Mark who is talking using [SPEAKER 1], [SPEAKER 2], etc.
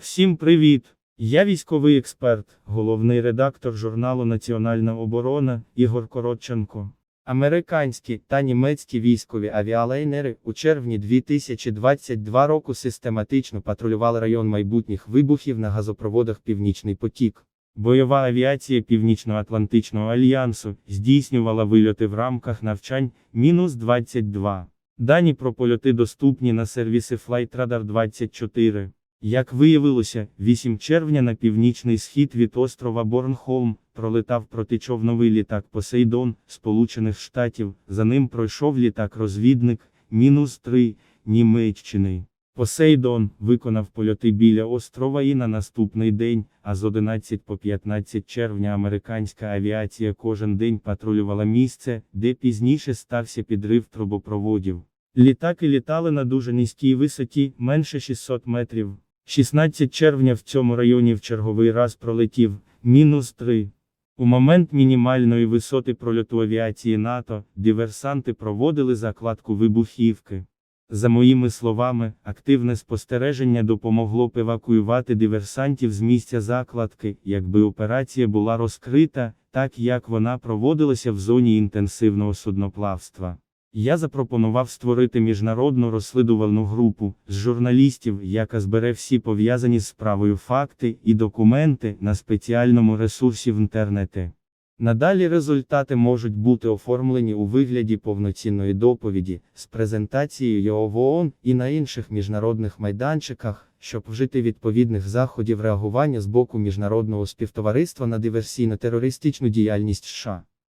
[SPEAKER 1] Всім привіт! Я військовий експерт, головний редактор журналу Національна оборона Ігор Коротченко. Американські та німецькі військові авіалайнери у червні 2022 року систематично патрулювали район майбутніх вибухів на газопроводах Північний потік. Бойова авіація Північно-Атлантичного альянсу здійснювала вильоти в рамках навчань мінус 22. Дані про польоти доступні на сервіси Flightradar 24. Як виявилося, 8 червня на північний схід від острова Борнхолм пролетав протичовновий літак Посейдон Сполучених Штатів, за ним пройшов літак-розвідник, мінус 3, Німеччини. Посейдон виконав польоти біля острова і на наступний день, а з 11 по 15 червня американська авіація кожен день патрулювала місце, де пізніше стався підрив трубопроводів. Літаки літали на дуже низькій висоті, менше 600 метрів. 16 червня в цьому районі в черговий раз пролетів, мінус 3. У момент мінімальної висоти прольоту авіації НАТО, диверсанти проводили закладку вибухівки. За моїми словами, активне спостереження допомогло б евакуювати диверсантів з місця закладки, якби операція була розкрита, так як вона проводилася в зоні інтенсивного судноплавства. Я запропонував створити міжнародну розслідувальну групу з журналістів, яка збере всі пов'язані з справою факти і документи на спеціальному ресурсі в інтернеті. Надалі результати можуть бути оформлені у вигляді повноцінної доповіді з презентацією його в ООН і на інших міжнародних майданчиках, щоб вжити відповідних заходів реагування з боку міжнародного співтовариства на диверсійно-терористичну діяльність США.